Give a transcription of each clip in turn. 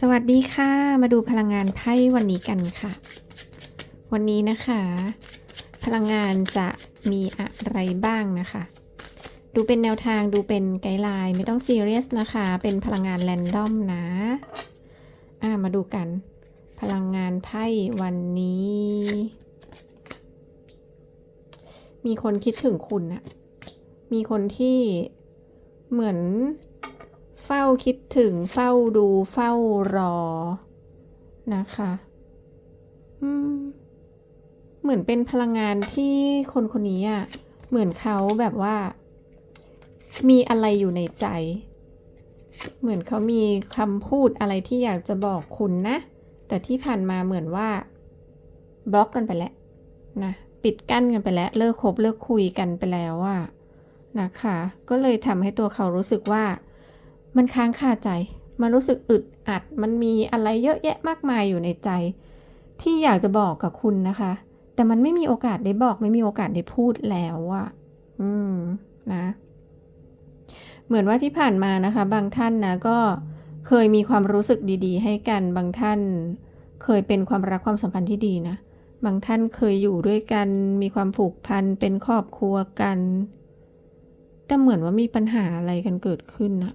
สวัสดีค่ะ มาดูพลังงานไพ่วันนี้กันค่ะ วันนี้นะคะ พลังงานจะมีอะไรบ้างนะคะ ดูเป็นแนวทางดูเป็นไกด์ไลน์ไม่ต้องซีเรียสนะคะ เป็นพลังงานแรนดอมนะอ่ามาดูกัน พลังงานไพ่วันนี้ มีคนคิดถึงคุณอะมีคนที่เหมือน เฝ้าคิดถึง เฝ้าดูเฝ้ารอ นะคะ อืม เหมือนเป็นพลังงานที่คนคนนี้อะเหมือนเขาแบบว่า มีอะไรอยู่ในใจ เหมือนเขามีคำพูดอะไรที่อยากจะบอกคุณนะ แต่ที่ผ่านมาเหมือนว่า บล็อกกันไปแล้วนะปิดกั้นกันไปแล้ว เลิกคบเลิกคุยกันไปแล้วอะนะคะ ก็เลยทำให้ตัวเขารู้สึกว่า มันค้างคาใจ มันรู้สึกอึดอัด มันมีอะไรเยอะแยะมากมายอยู่ในใจ ที่อยากจะบอกกับคุณนะคะ แต่มันไม่มีโอกาสได้บอก ไม่มีโอกาสได้พูดแล้วอะอืมนะ เหมือนว่าที่ผ่านมานะคะ บางท่านนะก็เคยมีความรู้สึกดีๆ ให้กัน บางท่านเคยเป็นความรักความสัมพันธ์ที่ดีนะ บางท่านเคยอยู่ด้วยกัน มีความผูกพัน เป็นครอบครัวกัน แต่เหมือนว่ามีปัญหาอะไรกันเกิดขึ้นนะ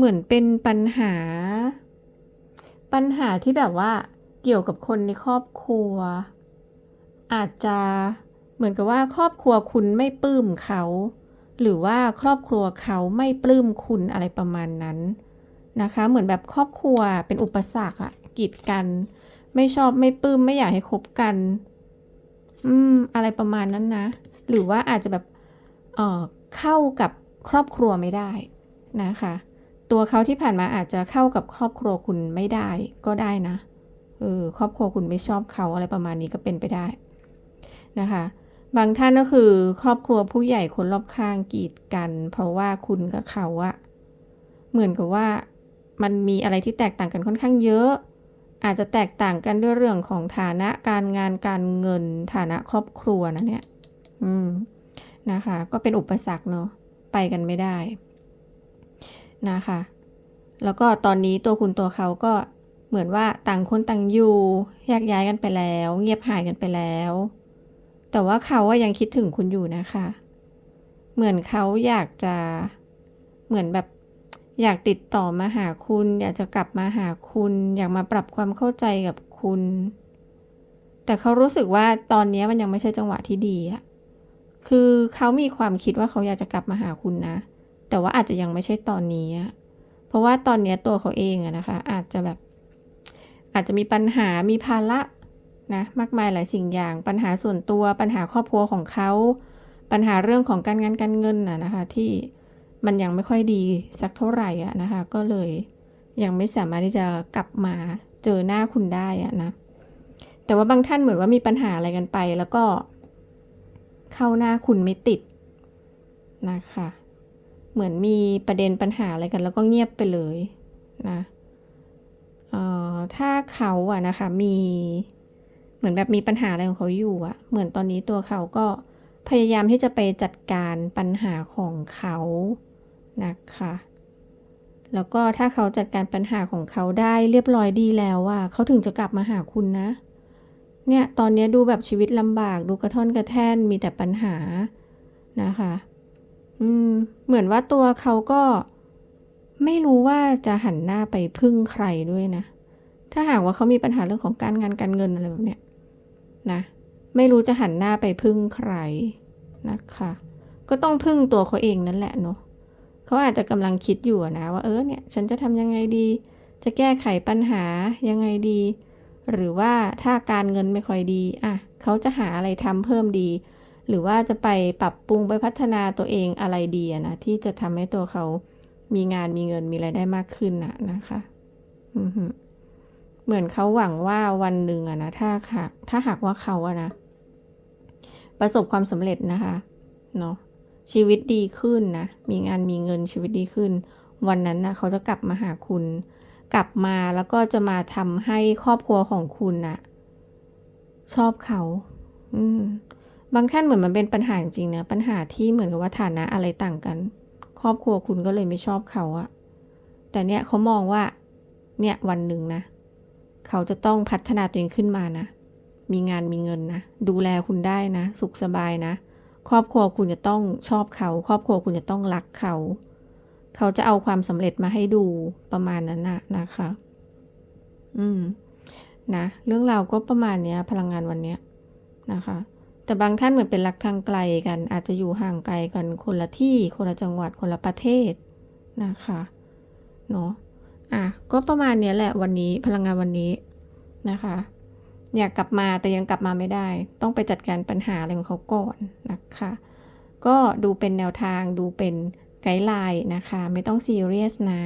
เหมือนเป็นปัญหา ปัญหาที่แบบว่าเกี่ยวกับคนในครอบครัว อาจจะเหมือนกับว่าครอบครัวคุณไม่ปลื้มเขา หรือว่าครอบครัวเขาไม่ปลื้มคุณอะไรประมาณนั้นนะคะ เหมือนแบบครอบครัวเป็นอุปสรรคอะกีดกัน ไม่ชอบไม่ปลื้มไม่อยากให้คบกัน อืม อะไรประมาณนั้นนะ หรือว่าอาจจะแบบเอ่อเข้ากับครอบครัวไม่ได้นะคะ ตัวเขาที่ผ่านมาอาจจะเข้ากับครอบครัวคุณไม่ได้ก็ได้นะเออครอบครัวคุณไม่ชอบเขาอะไรประมาณนี้ก็เป็นไปได้นะคะบางท่านก็คือครอบครัวผู้ใหญ่คนรอบข้างกีดกัน เพราะว่าคุณกับเขาอะเหมือนกับว่ามันมีอะไรที่แตกต่างกันค่อนข้างเยอะ อาจจะแตกต่างกันด้วยเรื่องของฐานะการงานการเงินฐานะครอบครัวนะเนี่ย อืมนะคะ ก็เป็นอุปสรรคเนาะไปกันไม่ได้ นะคะ แล้วก็ตอนนี้ตัวคุณตัวเขาก็เหมือนว่าต่างคนต่างอยู่แยกย้ายกันไปแล้ว เงียบหายกันไปแล้ว แต่ว่าเขาว่ายังคิดถึงคุณอยู่นะคะ เหมือนเขาอยากจะเหมือนแบบอยากติดต่อมาหาคุณ อยากจะกลับมาหาคุณ อยากมาปรับความเข้าใจกับคุณ แต่เขารู้สึกว่าตอนนี้มันยังไม่ใช่จังหวะที่ดีอะคือเขามีความคิดว่าเขาอยากจะกลับมาหาคุณนะ แต่ว่าอาจจะยังไม่ใช่ตอนนี้ เพราะว่าตอนนี้ตัวเขาเองอะนะคะ อาจจะแบบ อาจจะมีปัญหามีภาระนะมากมายหลายสิ่งอย่าง ปัญหาส่วนตัวปัญหาครอบครัวของเขาปัญหาเรื่องของการงานการเงินน่ะนะคะ ที่มันยังไม่ค่อยดีสักเท่าไหร่อะนะคะ ก็เลยยังไม่สามารถที่จะกลับมาเจอหน้าคุณได้อะนะแต่ว่าบางท่านเหมือนว่ามีปัญหาอะไรกันไป แล้วก็เข้าหน้าคุณไม่ติดนะคะ เหมือนมีประเด็นปัญหาอะไรกัน แล้วก็เงียบไปเลยนะออถ้าเขาอะนะคะมีเหมือนแบบมีปัญหาอะไรของเขาอยู่อะเหมือนตอนนี้ตัวเขาก็พยายามที่จะไปจัดการปัญหาของเขานะคะแล้วก็ถ้าเขาจัดการปัญหาของเขาได้เรียบร้อยดีแล้วอะเขาถึงจะกลับมาหาคุณนะ เนี่ยตอนนี้ดูแบบชีวิตลำบากดูกระท่อนกระแท่นมีแต่ปัญหานะคะ อืม เหมือนว่าตัวเขาก็ไม่รู้ว่าจะหันหน้าไปพึ่งใครด้วยนะ ถ้าหากว่าเขามีปัญหาเรื่องของการงานการเงินอะไรแบบเนี้ยนะ ไม่รู้จะหันหน้าไปพึ่งใครนะคะ ก็ต้องพึ่งตัวเขาเองนั่นแหละเนาะเขาอาจจะกำลังคิดอยู่นะว่าเออเนี่ย ฉันจะทำยังไงดี จะแก้ไขปัญหายังไงดี หรือว่าถ้าการเงินไม่ค่อยดี อะ เขาจะหาอะไรทำเพิ่มดี หรือว่าจะไปปรับปรุงไปพัฒนาตัวเองอะไรดีนะที่จะทำให้ตัวเขามีงานมีเงินมีรายได้มากขึ้นนะนะคะ เหมือนเขาหวังว่าวันหนึ่งอะนะถ้าหากถ้าหากว่าเขาอะนะ ประสบความสำเร็จนะคะเนาะชีวิตดีขึ้นนะ มีงานมีเงินชีวิตดีขึ้น วันนั้นนะเขาจะกลับมาหาคุณ กลับมาแล้วก็จะมาทำให้ครอบครัวของคุณนะชอบเขา อืม บางท่านเหมือนมันเป็นปัญหาจริงๆนะปัญหาที่เหมือนกับว่าฐานะอะไรต่างกัน ครอบครัวคุณก็เลยไม่ชอบเขาอะแต่เนี่ยเขามองว่า เนี่ยวันหนึ่งนะ เขาจะต้องพัฒนาตัวเองขึ้นมานะ มีงานมีเงินนะ ดูแลคุณได้นะ สุขสบายนะ ครอบครัวคุณจะต้องชอบเขา ครอบครัวคุณจะต้องรักเขา เขาจะเอาความสำเร็จมาให้ดูประมาณนั้นนะนะคะ อืม นะ เรื่องราวก็ประมาณเนี้ย พลังงานวันเนี้ยนะคะ แต่บางท่านเหมือนเป็นรักทางไกลกัน อาจจะอยู่ห่างไกลกันคนละที่ คนละจังหวัดคนละประเทศนะคะเนาะอะก็ประมาณนี้แหละวันนี้พลังงานวันนี้นะคะ อยากกลับมาแต่ยังกลับมาไม่ได้ ต้องไปจัดการปัญหาอะไรของเขาก่อนนะคะ ก็ดูเป็นแนวทางดูเป็นไกด์ไลน์นะคะ ไม่ต้องซีเรียสนะ